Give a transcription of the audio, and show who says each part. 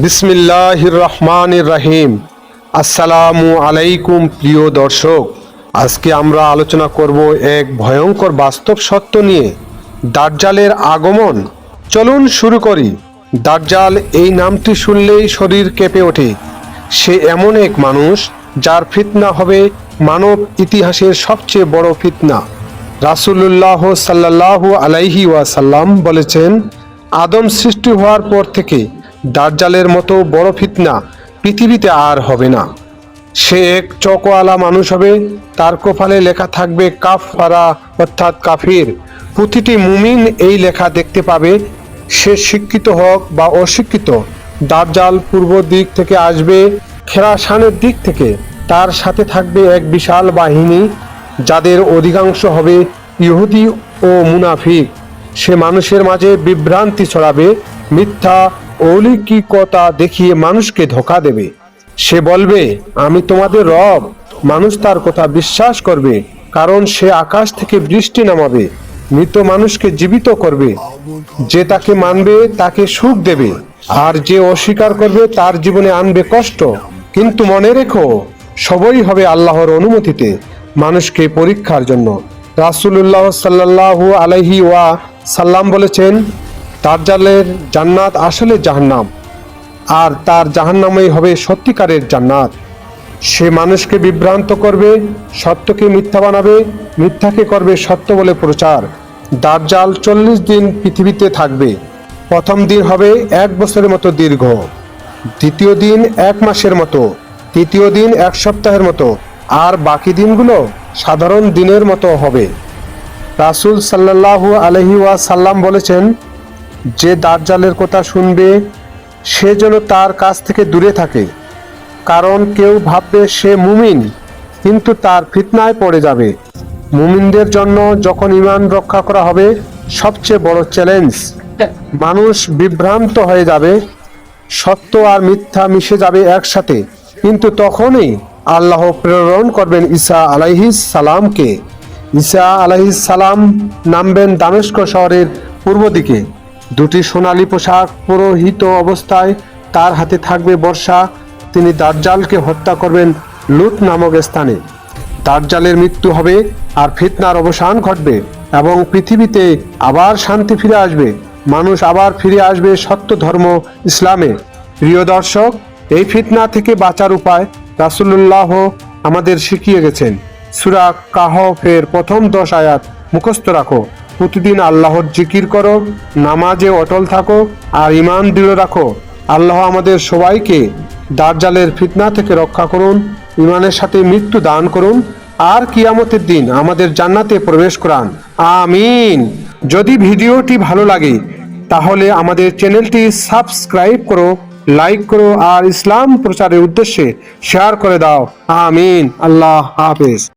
Speaker 1: বিসমিল্লাহির রহমানির রহিম আসসালামু আলাইকুম প্রিয় দর্শক, আজকে আমরা আলোচনা করব এক ভয়ঙ্কর বাস্তব সত্য নিয়ে, দাজ্জালের আগমন। চলুন শুরু করি। দাজ্জাল এই নামটি শুনলেই শরীর কেঁপে ওঠে। সে এমন এক মানুষ যার ফিতনা হবে মানব ইতিহাসের সবচেয়ে বড় ফিতনা। রাসূলুল্লাহ সাল্লাল্লাহু আলাইহি ওয়াসাল্লাম বলেছেন, আদম সৃষ্টি হওয়ার পর থেকে দাজ্জালের মতো বড় ফিতনা পৃথিবীতে আর হবে না। সে এক চকওয়ালা মানুষ হবে, তার কপালে লেখা থাকবে কাফ কাফারা অর্থাৎ কাফির। প্রতিটি মুমিন এই লেখা দেখতে পাবে, সে শিক্ষিত হোক বা অশিক্ষিত, দাজ্জাল পূর্ব দিক থেকে আসবে, খেরাসানের দিক থেকে। তার সাথে থাকবে এক বিশাল বাহিনী, যাদের অধিকাংশ হবে ইহুদি ও মুনাফিক। সে মানুষের মাঝে বিভ্রান্তি ছড়াবে, মিথ্যা অলৌকিকতা দেখিয়ে মানুষকে ধোকা দেবে। সে বলবে, আমি তোমাদের রব। মানুষ তার কথা বিশ্বাস করবে, কারণ সে আকাশ থেকে বৃষ্টি নামাবে, মৃত মানুষকে জীবিত করবে। যে তাকে মানবে, তাকে সুখ দেবে, আর যে অস্বীকার করবে, তার জীবনে আনবে কষ্ট। কিন্তু মনে রেখো, সবই হবে আল্লাহর অনুমতিতে মানুষকে পরীক্ষার জন্য। রাসূলুল্লাহ সাল্লাল্লাহু আলাইহি ওয়া সাল্লাম বলেছেন দাজ্জালের জান্নাত আসলে জাহান্নাম, আর তার জাহান্নামই হবে সত্যিকারের জান্নাত। সে মানুষকে বিভ্রান্ত করবে, সত্যকে মিথ্যা বানাবে, মিথ্যাকে করবে সত্য বলে প্রচার। দাজ্জাল চল্লিশ দিন পৃথিবীতে থাকবে। প্রথম দিন হবে এক বছরের মতো দীর্ঘ। দ্বিতীয় দিন এক মাসের মতো। তৃতীয় দিন এক সপ্তাহের মতো। আর বাকি দিনগুলো সাধারণ দিনের মতো হবে। রাসূল সাল্লাল্লাহু আলহি সাল্লাম বলেছেন যে দাজ্জালের কথা শুনবে, সে যেন তার কাছ থেকে দূরে থাকে। কারণ কেউ ভাববে সে মুমিন, কিন্তু তার ফিতনায় পড়ে যাবে। মুমিনদের জন্য যখন ইমান রক্ষা করা হবে, সবচেয়ে বড় চ্যালেঞ্জ মানুষ বিভ্রান্ত হয়ে যাবে, সত্য আর মিথ্যা মিশে যাবে একসাথে। কিন্তু তখনই আল্লাহ প্রেরণ করবেন ঈসা আলাইহিস সালামকে। ঈসা আলাইহিস সালাম নামবেন দামেস্ক শহরের পূর্ব দিকে। দুটি সোনালী পোশাক পুরোহিত অবস্থায় তার হাতে থাকবে বর্ষা। তিনি দাজ্জালকে হত্যা করবেন লুত নামক স্থানে। দাজ্জালের মৃত্যু হবে আর ফিতনার অবসান ঘটবে এবং পৃথিবীতে আবার শান্তি ফিরে আসবে। মানুষ আবার ফিরে আসবে সত্য ধর্ম, ইসলামে। প্রিয় দর্শক, এই ফিতনা থেকে বাঁচার উপায় রাসুল্লাহ আমাদের শিখিয়ে গেছেন। সূরা কাহফের প্রথম দশ আয়াত মুখস্থ রাখো। প্রতিদিন আল্লাহর জিকির করো, নামাজে অটল থাকো আর ইমান দৃঢ় রাখো। আল্লাহ আমাদের সবাইকে দাজ্জালের ফিতনা থেকে রক্ষা করুন ইমানের সাথে মৃত্যু দান করুন আর কিয়ামতের দিন আমাদের জান্নাতে প্রবেশ করান। আমিন। যদি ভিডিওটি ভালো লাগে, তাহলে আমাদের চ্যানেলটি সাবস্ক্রাইব করো, লাইক করো আর ইসলাম প্রচারের উদ্দেশ্যে শেয়ার করে দাও। আমিন। আল্লাহ হাফেজ।